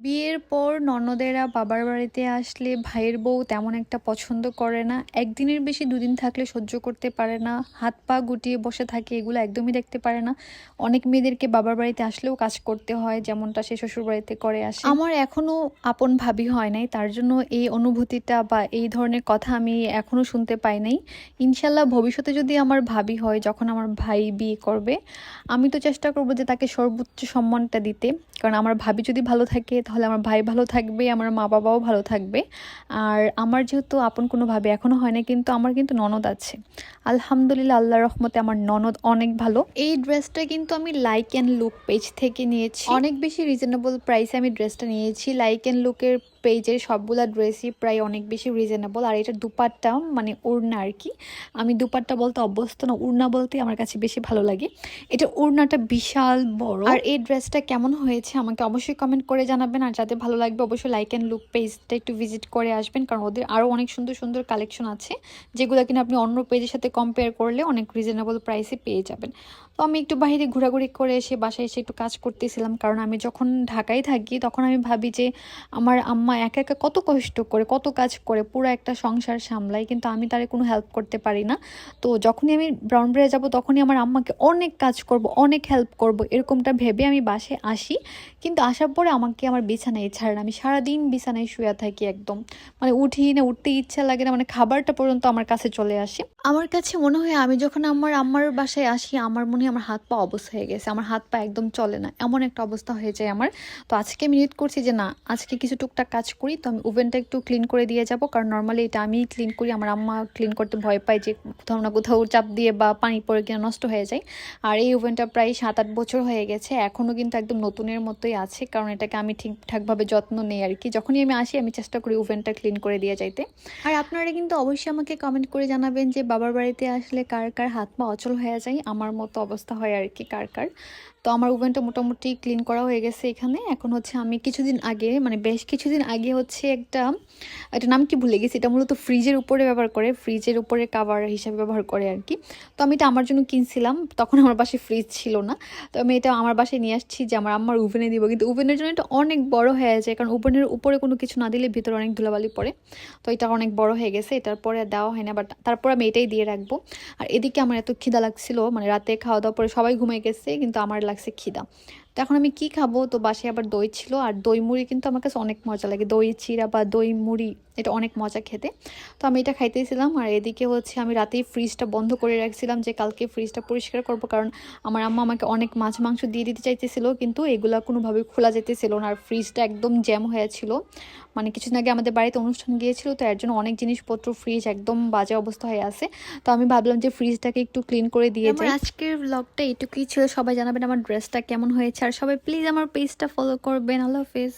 বিয়ের পর ননদেরা বাবার বাড়িতে আসলে ভাইয়ের বউ তেমন একটা পছন্দ করে না। একদিনের বেশি দুদিন থাকলে সহ্য করতে পারে না। হাত পা গুটিয়ে বসে থাকে এগুলো একদমই দেখতে পারে না। অনেক মেয়েদেরকে বাবার বাড়িতে আসলেও কাজ করতে হয়, যেমনটা সে শ্বশুর বাড়িতে করে আসে। আমার এখনও আপন ভাবি হয় নাই, তার জন্য এই অনুভূতিটা বা এই ধরনের কথা আমি এখনও শুনতে পাই নাই। ইনশাল্লাহ ভবিষ্যতে যদি আমার ভাবি হয়, যখন আমার ভাই বিয়ে করবে, আমি তো চেষ্টা করব যে তাকে সর্বোচ্চ সম্মানটা দিতে। কারণ আমার ভাবি যদি ভালো থাকে তাহলে আমার ভাই ভালো থাকবে, আমার মা বাবাও ভালো থাকবে। আর আমার যেহেতু আপন কোনোভাবে এখনও হয় না কিন্তু আমার কিন্তু ননদ আছে। আলহামদুলিল্লাহ আল্লাহ রহমতে আমার ননদ অনেক ভালো। এই ড্রেসটা কিন্তু আমি লাইক অ্যান্ড লুক পেজ থেকে নিয়েছি। অনেক বেশি রিজনেবল প্রাইসে আমি ড্রেসটা নিয়েছি। লাইক অ্যান্ড লুকের পেজের সবগুলা ড্রেসই প্রায় অনেক বেশি রিজনেবল আর এটা দুপাট্টা মানে উড়না আর কি। আমি দুপাট্টা বলতে অভ্যস্ত না, উড়না বলতে আমার কাছে বেশি ভালো লাগে। এটা উড়নাটা বিশাল বড়। আর এই ড্রেসটা কেমন হয়েছে আমাকে অবশ্যই কমেন্ট করে জানাবেন, আর যাতে ভালো লাগবে অবশ্যই লাইক অ্যান্ড লুক পেজটা একটু ভিজিট করে আসবেন, কারণ ওদের আরও অনেক সুন্দর সুন্দর কালেকশন আছে, যেগুলো কিনা আপনি অন্য পেজের সাথে কম্পেয়ার করলে অনেক রিজনেবল প্রাইসে পেয়ে যাবেন। তো আমি একটু বাইরে ঘোরাঘুরি করে এসে বাসায় এসে একটু কাজ করতেছিলাম, কারণ আমি যখন ঢাকায় থাকি তখন আমি ভাবি যে আমার আম্মা একা একা কত কষ্ট করে, কত কাজ করে পুরো একটা সংসার সামলাই কিন্তু আমি তারে কোনো হেল্প করতে পারি না। তো যখনই আমি ব্রাউন ব্রেয়ে যাব, তখনই আমার আম্মাকে অনেক কাজ করব, অনেক হেল্প করব, এরকমটা ভেবে আমি বাসে আসি। কিন্তু আসার পরে আমাকে আমার বিছানায় ছাড়ে না, আমি সারাদিন বিছানায় শুয়ে থাকি একদম। মানে উঠি না, উঠতে ইচ্ছা লাগে না মানে খাবারটা পর্যন্ত আমার কাছে চলে আসে। আমার কাছে মনে হয় আমি যখন আমার আম্মার বাসায় আসি, আমার মনে হয় আমার হাত পা অবশ হয়ে গেছে, আমার হাত পা একদম চলে না, এমন একটা অবস্থা হয়ে যায় আমার। তো আজকে আমি নিয়ত করছি যে না, আজকে কিছু টুকটাক কাজ করি, তো আমি ওভেনটা একটু ক্লিন করে দিয়ে যাব। কারণ নর্মালি এটা আমিই ক্লিন করি, আমার আম্মা ক্লিন করতে ভয় পায় যে কোথাও না কোথাও চাপ দিয়ে বা পানি পড়ে কিনা নষ্ট হয়ে যায়। আর এই ওভেনটা প্রায় সাত আট বছর হয়ে গেছে এখনও কিন্তু একদম নতুনের মতোই আছে। কারণ এটাকে আমি ঠিকঠাকভাবে যত্ন নেই আর কি। যখনই আমি আসি, আমি চেষ্টা করি ওভেনটা ক্লিন করে দিয়ে যাইতে। আর আপনারা কিন্তু অবশ্যই আমাকে কমেন্ট করে জানাবেন যে বাবার বাড়িতে আসলে কার কার হাত পা অচল হয়ে যায়, আমার মতো অবস্থা হয় আর কি কার কার। তো আমার ওভেনটা মোটামুটি ক্লিন করা হয়ে গেছে এখানে। এখন হচ্ছে আমি কিছুদিন আগে মানে বেশ কিছুদিন আগে হচ্ছে একটা, এটা নাম কি ভুলে গেছি, এটা মূলত ফ্রিজের উপরে ব্যবহার করে ফ্রিজের উপরে কাভার হিসাবে ব্যবহার করে আর কি তো আমি এটা আমার জন্য কিনছিলাম, তখন আমার বাসায় ফ্রিজ ছিল না। তো আমি এটা আমার বাসায় নিয়ে আসছি যে আমার আম্মার ওভেনে দিব। কিন্তু ওভেনের জন্য এটা অনেক বড় হয়ে যায়, কারণ ওভেনের উপরে কোনো কিছু না দিলে ভিতরে অনেক ধুলাবালি পড়ে। তো এটা অনেক বড় হয়ে গেছে, এটার পরে দেওয়া হয় না বাট তারপর আমি এটাই দিয়ে রাখব। আর এদিকে আমার এত খিদা লাগছিল মানে রাতে খাওয়া দাওয়া পরে সবাই ঘুমিয়ে গেছে, কিন্তু আমার লাগছে খিদা। এখন আমি কি খাব? তো বাসায় আবার দই ছিল আর দই মুড়ি কিন্তু আমার কাছে অনেক মজা লাগে। দই, চিরা বা দই মুড়ি এটা অনেক মজা খেতে। তো আমি এটা খাইতেছিলাম আর এদিকে হচ্ছে আমি রাতেই ফ্রিজটা বন্ধ করে রাখছিলাম যে কালকে ফ্রিজটা পরিষ্কার করব কারণ আমার আম্মা আমাকে অনেক মাছ মাংস দিয়ে দিতে চাইতেছিল কিন্তু এগুলা কোনোভাবে খোলা যেতেছিল না আর ফ্রিজটা একদম জ্যাম হয়েছিল মানে কিছুদিন আগে আমাদের বাড়িতে অনুষ্ঠান গিয়েছিল তো এর জন্য অনেক জিনিসপত্র ফ্রিজ একদম বাজে অবস্থা হয়ে আছে। তো আমি ভাবলাম যে ফ্রিজটাকে একটু ক্লিন করে দিয়ে যাই আজকের ব্লগটা এটুকুই ছিল। সবাই জানাবেন আমার ড্রেসটা কেমন হয়েছে। আর সবাই প্লিজ আমার পেজটা ফলো করবেন। আল্লাহ হাফেজ